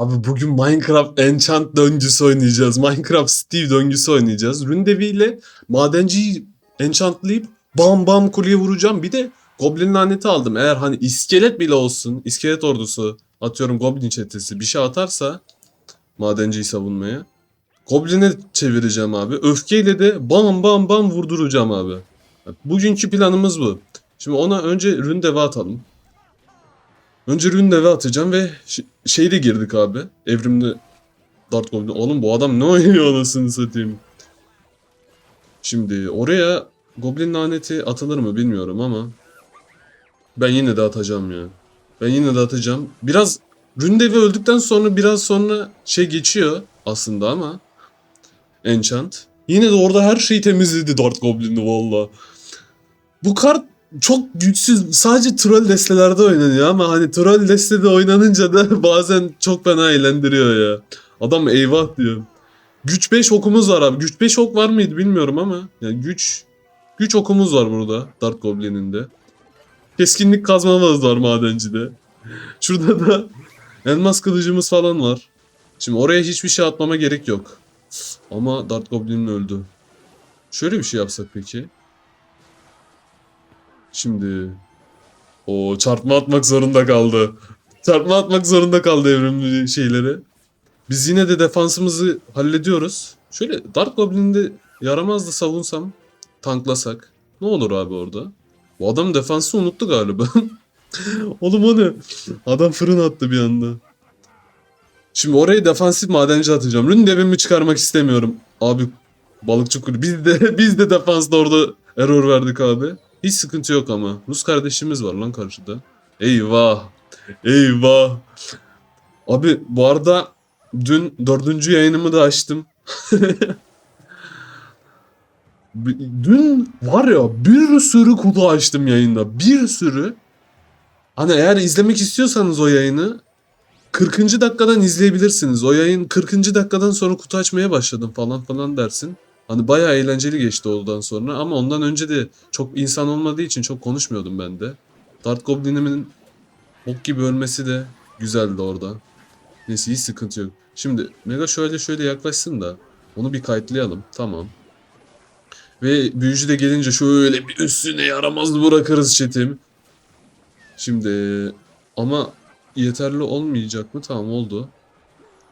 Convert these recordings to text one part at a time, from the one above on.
Abi bugün Minecraft Enchant döngüsü oynayacağız. Minecraft Steve döngüsü oynayacağız. Ründevi ile madenciyi enchantlayıp bam bam kuleye vuracağım. Bir de Goblin laneti aldım. Eğer hani iskelet bile olsun, iskelet ordusu atıyorum Goblin çetesi bir şey atarsa madenciyi savunmaya. Goblin'e çevireceğim abi. Öfkeyle de bam bam bam vurduracağım abi. Bugünkü planımız bu. Şimdi ona önce Ründev'e atalım. Önce Ründev'e atacağım ve şeyde girdik abi. Evrimli Dart Goblin. Oğlum bu adam ne oynuyor anasını satayım. Şimdi oraya Goblin laneti atılır mı bilmiyorum ama ben yine de atacağım ya. Ben yine de atacağım. Biraz Ründevi öldükten sonra biraz sonra şey geçiyor aslında ama Enchant. Yine de orada her şeyi temizledi Dart Goblin'di valla. Bu kart çok güçsüz. Sadece troll destelerde oynanıyor ama hani troll destede oynanınca da bazen çok fena eğlendiriyor ya. Adam eyvah diyor. Güç 5 okumuz var abi. Güç 5 ok var mıydı bilmiyorum ama. Yani güç güç okumuz var burada Dart Goblin'in de. Keskinlik kazmamız var madencide. Şurada da elmas kılıcımız falan var. Şimdi oraya hiçbir şey atmama gerek yok. Ama Dart Goblin'in öldü. Şöyle bir şey yapsak peki. Şimdi o çarpma atmak zorunda kaldı. Çarpma atmak zorunda kaldı evrimli şeyleri. Biz yine de defansımızı hallediyoruz. Şöyle Dark Goblin'i de yaramazdı savunsam, tanklasak. Ne olur abi orada? Bu adam defansı unuttu galiba. Oğlum o ne? Adam fırın attı bir anda. Şimdi oraya defansif madenci atacağım. Rün devimi çıkarmak istemiyorum. Abi balıkçı kulü. Biz de biz de defansta orada error verdik abi. Hiç sıkıntı yok ama. Rus kardeşimiz var lan karşıda. Eyvah. Eyvah. Abi bu arada dün dördüncü yayınımı da açtım. dün var ya bir sürü kutu açtım yayında. Bir sürü. Hani eğer izlemek istiyorsanız o yayını 40. dakikadan izleyebilirsiniz. O yayın 40. dakikadan sonra kutu açmaya başladım falan falan dersin. Hani bayağı eğlenceli geçti ondan sonra ama ondan önce de çok insan olmadığı için çok konuşmuyordum ben de. Dart Goblin'imin bok gibi ölmesi de güzeldi orada. Neyse hiç sıkıntı yok. Şimdi Mega şöyle şöyle yaklaşsın da onu bir kayıtlayalım. Tamam. Ve büyücü de gelince şöyle bir üstüne yaramaz bırakırız çetim. Şimdi ama yeterli olmayacak mı? Tamam oldu.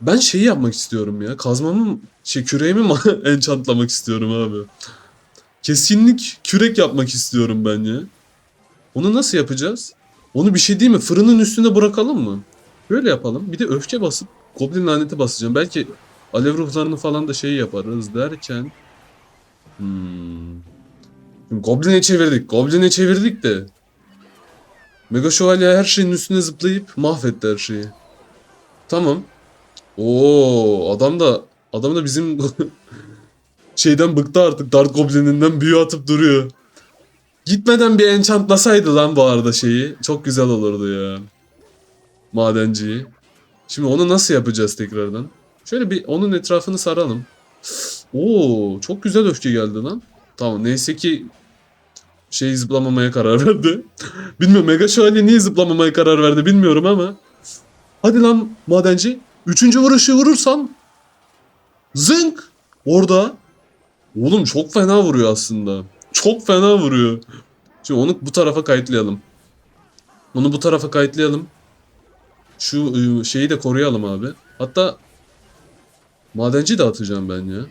Ben şeyi yapmak istiyorum ya. Kazmamı, şey küreğimi mi enchantlamak istiyorum abi. Keskinlik kürek yapmak istiyorum ben ya. Onu nasıl yapacağız? Onu bir şey değil mi? Fırının üstünde bırakalım mı? Böyle yapalım. Bir de öfke basıp Goblin laneti basacağım. Belki alev ruhlarını falan da şey yaparız derken. Hmm. Goblin'e çevirdik. Goblin'e çevirdik de. Mega Şövalye her şeyin üstüne zıplayıp mahvetti her şeyi. Tamam. Oo adam da adam da bizim şeyden bıktı artık Dark Goblin'inden büyü atıp duruyor. Gitmeden bir enchantlasaydı lan bu arada şeyi. Çok güzel olurdu ya. Madenciyi. Şimdi onu nasıl yapacağız tekrardan? Şöyle bir onun etrafını saralım. Oo çok güzel öfke geldi lan. Tamam neyse ki şey zıplamamaya karar verdi. Bilmiyorum Mega Şövalye niye zıplamamaya karar verdi bilmiyorum ama. Hadi lan madenci. Üçüncü vuruşu vurursan. Zınk. Orada. Oğlum çok fena vuruyor aslında. Çok fena vuruyor. Şimdi onu bu tarafa kayıtlayalım. Onu bu tarafa kayıtlayalım. Şu ıı, şeyi de koruyalım abi. Hatta madenci de atacağım ben ya.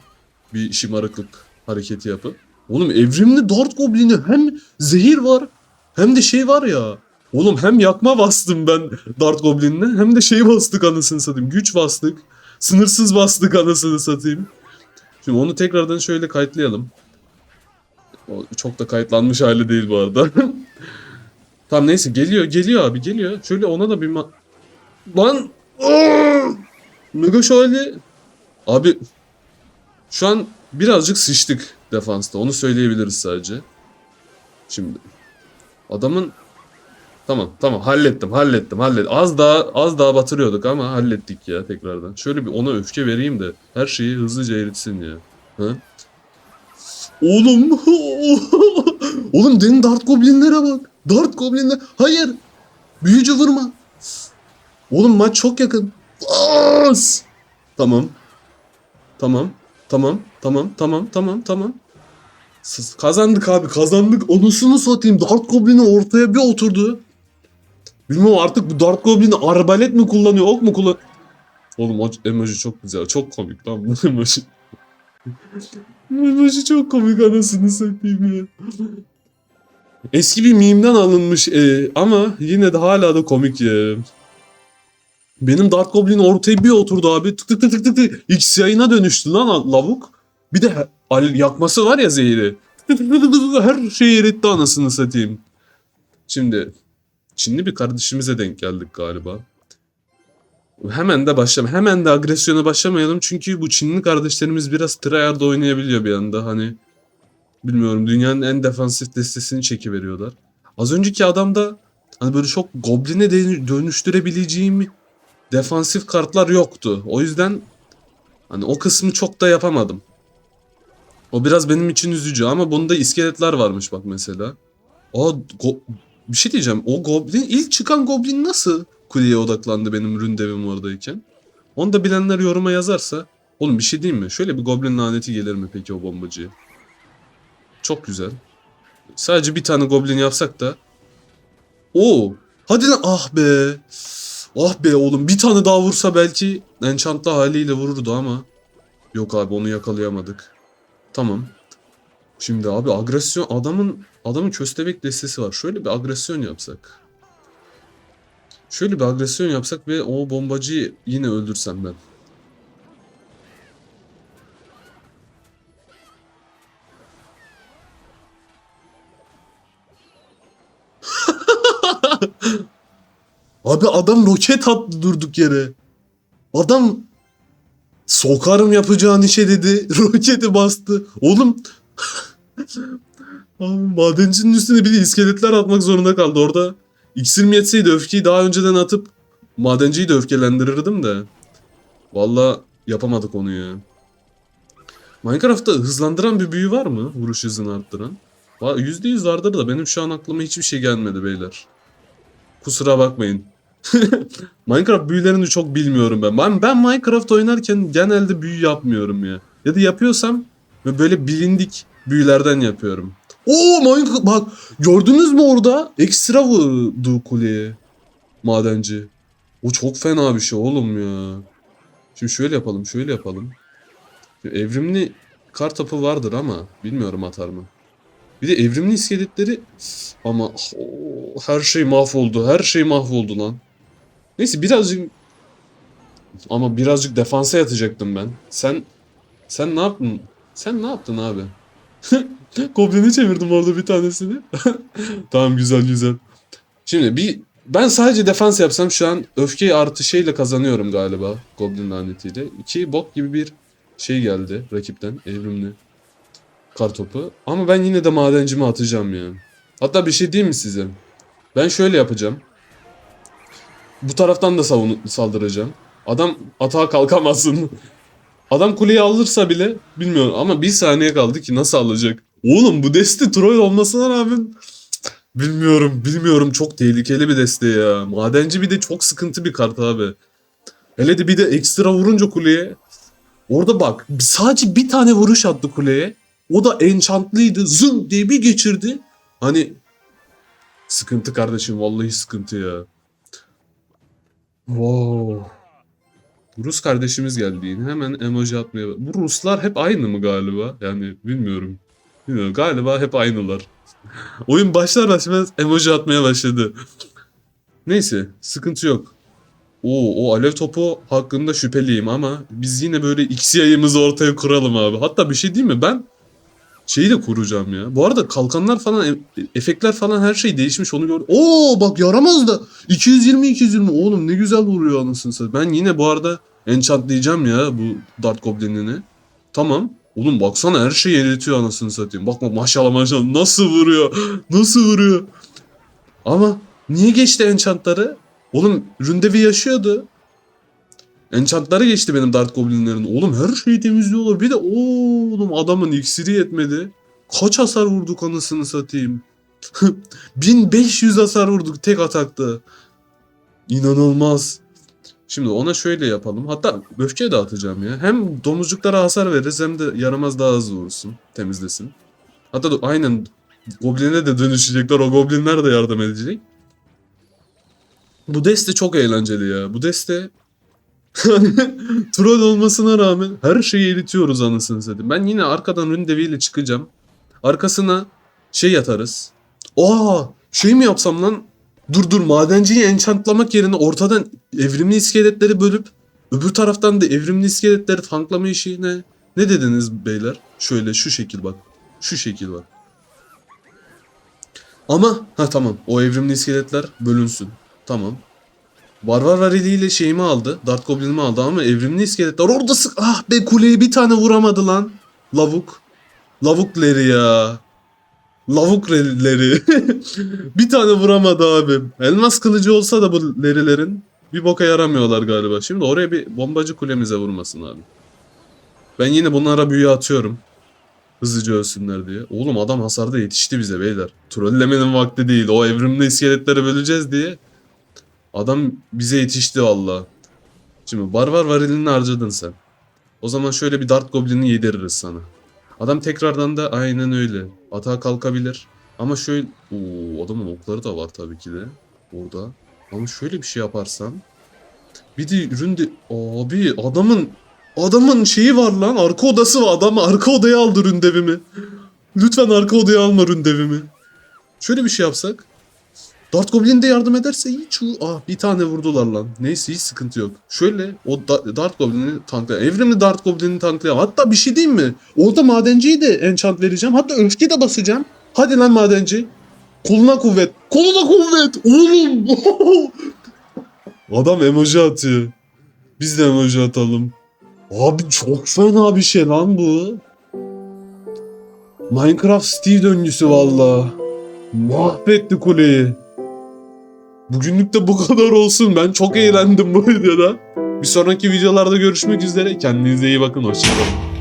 Bir şımarıklık hareketi yapıp. Oğlum evrimli Dart Goblin'i hem zehir var hem de şey var ya. Oğlum hem yakma bastım ben Dart Goblin'le hem de şey bastık anasını satayım. Güç bastık. Sınırsız bastık anasını satayım. Şimdi onu tekrardan şöyle kayıtlayalım. O çok da kayıtlanmış hali değil bu arada. tamam neyse geliyor geliyor abi geliyor. Şöyle ona da bir ma- Lan! Mega şövalye. Abi şu an birazcık sıçtık defansta. Onu söyleyebiliriz sadece. Şimdi adamın Tamam tamam hallettim hallettim hallettim. Az daha az daha batırıyorduk ama hallettik ya tekrardan. Şöyle bir ona öfke vereyim de her şeyi hızlıca eritsin ya. Ha? Oğlum. Oğlum denin Dart Goblin'lere bak. Dart Goblin'ler. Hayır. Büyücü vurma. Oğlum maç çok yakın. Bas! Tamam. Tamam. Tamam. Tamam. Tamam. Tamam. Tamam. Kazandık abi kazandık. Onusunu satayım. Dart Goblin'i ortaya bir oturdu. Bilmiyorum artık bu Dart Goblin arbalet mi kullanıyor, ok mu kullan... Oğlum emoji çok güzel, çok komik lan bu emoji. emoji çok komik anasını satayım ya. Eski bir mimden alınmış e, ama yine de hala da komik ya. Benim Dart Goblin ortaya bir oturdu abi. Tık tık tık tık tık tık. X yayına dönüştü lan lavuk. Bir de yakması var ya zehri. Tık tık tık tık tık. Her şeyi eritti anasını satayım. Şimdi Çinli bir kardeşimize denk geldik galiba. Hemen de başlama. Hemen de agresyona başlamayalım. Çünkü bu Çinli kardeşlerimiz biraz tryhard oynayabiliyor bir anda. Hani bilmiyorum dünyanın en defansif destesini çekiveriyorlar. Az önceki adamda hani böyle çok gobline dönüştürebileceğim defansif kartlar yoktu. O yüzden hani o kısmı çok da yapamadım. O biraz benim için üzücü ama bunda iskeletler varmış bak mesela. Aa, go- bir şey diyeceğim. O goblin ilk çıkan goblin nasıl kuleye odaklandı benim ründevim oradayken? Onu da bilenler yoruma yazarsa. Oğlum bir şey diyeyim mi? Şöyle bir goblin laneti gelir mi peki o bombacıya? Çok güzel. Sadece bir tane goblin yapsak da. Oo. Hadi lan ah be. Ah be oğlum bir tane daha vursa belki enchantlı haliyle vururdu ama. Yok abi onu yakalayamadık. Tamam. Şimdi abi agresyon adamın adamın köstebek destesi var. Şöyle bir agresyon yapsak. Şöyle bir agresyon yapsak ve o bombacıyı yine öldürsem ben. Abi adam roket attı durduk yere. Adam sokarım yapacağın işe dedi. Roketi bastı. Oğlum Madencinin üstüne bir de iskeletler atmak zorunda kaldı orada. İksir mi yetseydi öfkeyi daha önceden atıp madenciyi de öfkelendirirdim de. Valla yapamadık onu ya. Minecraft'ta hızlandıran bir büyü var mı? Vuruş hızını arttıran. Va- %100 vardır da benim şu an aklıma hiçbir şey gelmedi beyler. Kusura bakmayın. Minecraft büyülerini çok bilmiyorum ben. ben. Ben Minecraft oynarken genelde büyü yapmıyorum ya. Ya da yapıyorsam böyle bilindik büyülerden yapıyorum. Oo Minecraft bak gördünüz mü orada? Ekstra vurdu kuleye madenci. O çok fena bir şey oğlum ya. Şimdi şöyle yapalım şöyle yapalım. Şimdi evrimli kar tapı vardır ama bilmiyorum atar mı. Bir de evrimli iskeletleri ama oh, her şey mahvoldu. Her şey mahvoldu lan. Neyse birazcık ama birazcık defansa yatacaktım ben. Sen sen ne yaptın? Sen ne yaptın abi? Goblin'i çevirdim orada bir tanesini. tamam güzel güzel. Şimdi bir ben sadece defans yapsam şu an öfke artı şeyle kazanıyorum galiba Goblin lanetiyle. İki bok gibi bir şey geldi rakipten evrimli kartopu. Ama ben yine de madencimi atacağım ya. Hatta bir şey diyeyim mi size? Ben şöyle yapacağım. Bu taraftan da savun saldıracağım. Adam atağa kalkamasın. Adam kuleyi alırsa bile bilmiyorum ama bir saniye kaldı ki nasıl alacak? Oğlum bu deste troll olmasına rağmen bilmiyorum bilmiyorum çok tehlikeli bir deste ya. Madenci bir de çok sıkıntı bir kart abi. Hele de bir de ekstra vurunca kuleye. Orada bak sadece bir tane vuruş attı kuleye. O da enchantlıydı. Zın diye bir geçirdi. Hani sıkıntı kardeşim vallahi sıkıntı ya. Wow. Rus kardeşimiz geldi yine. Hemen emoji atmaya... Bu Ruslar hep aynı mı galiba? Yani bilmiyorum. Bilmiyorum. Galiba hep aynılar. Oyun başlar başlamaz emoji atmaya başladı. Neyse. Sıkıntı yok. Oo, o alev topu hakkında şüpheliyim ama biz yine böyle X yayımızı ortaya kuralım abi. Hatta bir şey değil mi? Ben şeyi de kuracağım ya. Bu arada kalkanlar falan, e- efektler falan her şey değişmiş onu gör. Oo bak yaramaz da. 220 220 oğlum ne güzel vuruyor anasını satayım. Ben yine bu arada enchantlayacağım ya bu Dart Goblin'ini. Tamam. Oğlum baksana her şeyi eritiyor anasını satayım. Bak bak maşallah maşallah nasıl vuruyor. Nasıl vuruyor. Ama niye geçti enchantları? Oğlum Ründevi yaşıyordu. Enchantları geçti benim Dart Goblin'lerin. Oğlum her şeyi temizliyorlar. Bir de oğlum adamın iksiri yetmedi. Kaç hasar vurduk anasını satayım. 1500 hasar vurduk tek atakta. İnanılmaz. Şimdi ona şöyle yapalım. Hatta öfke de atacağım ya. Hem domuzcuklara hasar veririz hem de yaramaz daha hızlı vursun. Temizlesin. Hatta aynen gobline de dönüşecekler. O goblinler de yardım edecek. Bu deste çok eğlenceli ya. Bu deste troll olmasına rağmen her şeyi eritiyoruz anasını satayım. Ben yine arkadan Ründevi ile çıkacağım. Arkasına şey yatarız. Aa şey mi yapsam lan? Dur dur madenciyi enchantlamak yerine ortadan evrimli iskeletleri bölüp öbür taraftan da evrimli iskeletleri tanklama işi ne? Ne dediniz beyler? Şöyle şu şekil bak. Şu şekil bak. Ama ha tamam o evrimli iskeletler bölünsün. Tamam. Barbar variliyle şeyimi aldı. Dart Goblin'imi aldı ama evrimli iskeletler orada sık... Ah be kuleye bir tane vuramadı lan. Lavuk. Lavukleri ya. Lavukleri. bir tane vuramadı abi. Elmas kılıcı olsa da bu lerilerin bir boka yaramıyorlar galiba. Şimdi oraya bir bombacı kulemize vurmasın abi. Ben yine bunlara büyü atıyorum. Hızlıca ölsünler diye. Oğlum adam hasarda yetişti bize beyler. Trollemenin vakti değil. O evrimli iskeletleri böleceğiz diye. Adam bize yetişti valla. Şimdi barbar varilini harcadın sen. O zaman şöyle bir dart goblini yediririz sana. Adam tekrardan da aynen öyle. Atağa kalkabilir. Ama şöyle... Oo, adamın okları da var tabii ki de. Orada. Ama şöyle bir şey yaparsan... Bir de ürün de... Abi adamın... Adamın şeyi var lan. Arka odası var. Adam arka odaya aldı ründevimi. Lütfen arka odaya alma ründevimi. Şöyle bir şey yapsak. Dart Goblin de yardım ederse hiç... Ah bir tane vurdular lan. Neyse hiç sıkıntı yok. Şöyle o da- Dart Goblin'i tanklayalım. Evrimli Dart Goblin'i tanklayalım. Hatta bir şey diyeyim mi? Orada madenciyi de enchant vereceğim. Hatta öfke de basacağım. Hadi lan madenci. Koluna kuvvet. Koluna kuvvet. Oğlum. Adam emoji atıyor. Biz de emoji atalım. Abi çok fena bir şey lan bu. Minecraft Steve döngüsü valla. Mahvetti kuleyi. Bugünlük de bu kadar olsun. Ben çok eğlendim bu videoda. Bir sonraki videolarda görüşmek üzere. Kendinize iyi bakın. Hoşçakalın.